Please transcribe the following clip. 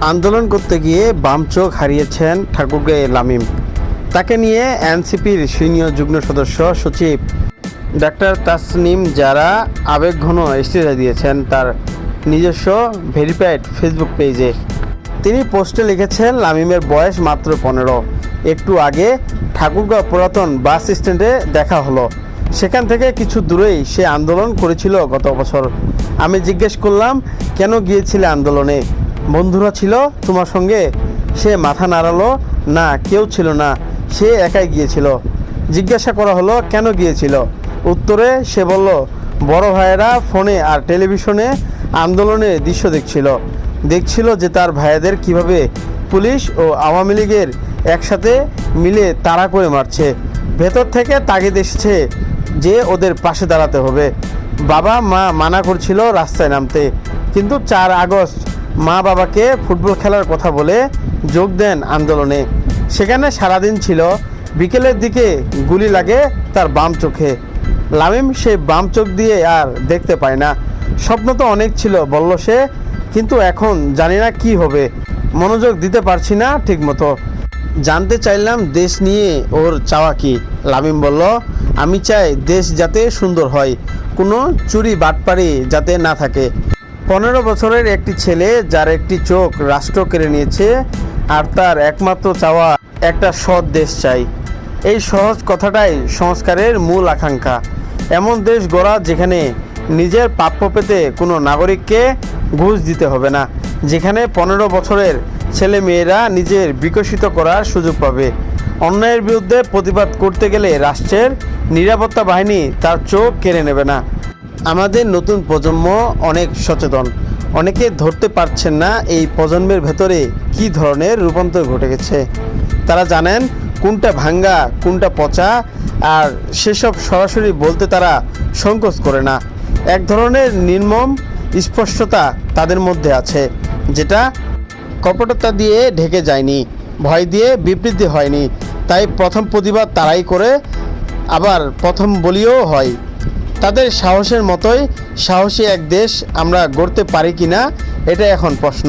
আন্দোলন করতে গিয়ে বাম চোখ হারিয়েছেন ঠাকুরগে লামিম। তাকে নিয়ে এনসিপির সিনিয়র যুগ্ম সদস্য সচিব ডাক্তার তাসনিম যারা আবেগঘন ইস্তিজা দিয়েছেন তার নিজস্ব ভেরিফাইড ফেসবুক পেজে। তিনি পোস্টে লিখেছেন, লামিমের বয়স মাত্র পনেরো। একটু আগে ঠাকুরগাঁও পুরাতন বাস স্ট্যান্ডে দেখা হলো। সেখান থেকে কিছু দূরেই সে আন্দোলন করেছিল গত বছর। আমি জিজ্ঞেস করলাম, কেন গিয়েছিলে আন্দোলনে? বন্ধুরা ছিল তোমার সঙ্গে। সে মাথা নাড়ালো। না, কেউ ছিল না। সে একাই গিয়েছিল। জিজ্ঞাসা করা হলো, কেন গিয়েছিল? উত্তরে সে বলল, বড় ভাইয়েরা ফোনে আর টেলিভিশনে আন্দোলনের দৃশ্য দেখছিল। দেখছিল যে তার ভাইয়াদের কীভাবে পুলিশ ও আওয়ামী লীগের একসাথে মিলে তাড়া করে মারছে। ভেতর থেকে তাগিদ এসেছে যে ওদের পাশে দাঁড়াতে হবে। বাবা মা মানা করছিল রাস্তায় নামতে। কিন্তু চার আগস্ট মা বাবাকে ফুটবল খেলার কথা বলে যোগ দেন আন্দোলনে। সেখানে সারাদিন ছিল, বিকেলের দিকে গুলি লাগে তার বাম চোখে। লামিম সে বাম চোখ দিয়ে আর দেখতে পায় না। স্বপ্ন তো অনেক ছিল, বলল সে, কিন্তু এখন জানি না কি হবে। মনোযোগ দিতে পারছি না ঠিকমতো। জানতে চাইলাম দেশ নিয়ে ওর চাওয়া কি। লামিম বলল, আমি চাই দেশ যাতে সুন্দর হয়, কোনো চুরি বাটপাড়ি যাতে না থাকে। পনেরো বছরের একটি ছেলে যার একটি চোখ রাষ্ট্র কেড়ে নিয়েছে আর তার একমাত্র চাওয়া একটা সৎ দেশ চাই। এই সহজ কথাটাই সংস্কারের মূল আকাঙ্ক্ষা। এমন দেশ গড়া যেখানে নিজের প্রাপ্য পেতে কোনো নাগরিককে ঘুষ দিতে হবে না, যেখানে পনেরো বছরের ছেলে মেয়েরা নিজের বিকশিত করার সুযোগ পাবে। অন্যায়ের বিরুদ্ধে প্রতিবাদ করতে গেলে রাষ্ট্রের নিরাপত্তা বাহিনী তার চোখ কেড়ে নেবে না। আমাদের নতুন প্রজন্ম অনেক সচেতন। অনেকে ধরতে পারছেন না এই প্রজন্মের ভেতরে কি ধরনের রূপান্তর ঘটে গেছে। তারা জানেন কোনটা ভাঙ্গা, কোনটা পচা, আর সেসব সরাসরি বলতে তারা সংকোচ করে না। এক ধরনের নির্মম স্পষ্টতা তাদের মধ্যে আছে, যেটা কপটতা দিয়ে ঢেকে যায়নি, ভয় দিয়ে বিবৃতি হয়নি। তাই প্রথম প্রতিবাদ তারাই করে, আবার প্রথম বলিও হয়। তাদের সাহসের মতোই সাহসী এক দেশ আমরা গড়তে পারি কি না এটা এখন প্রশ্ন।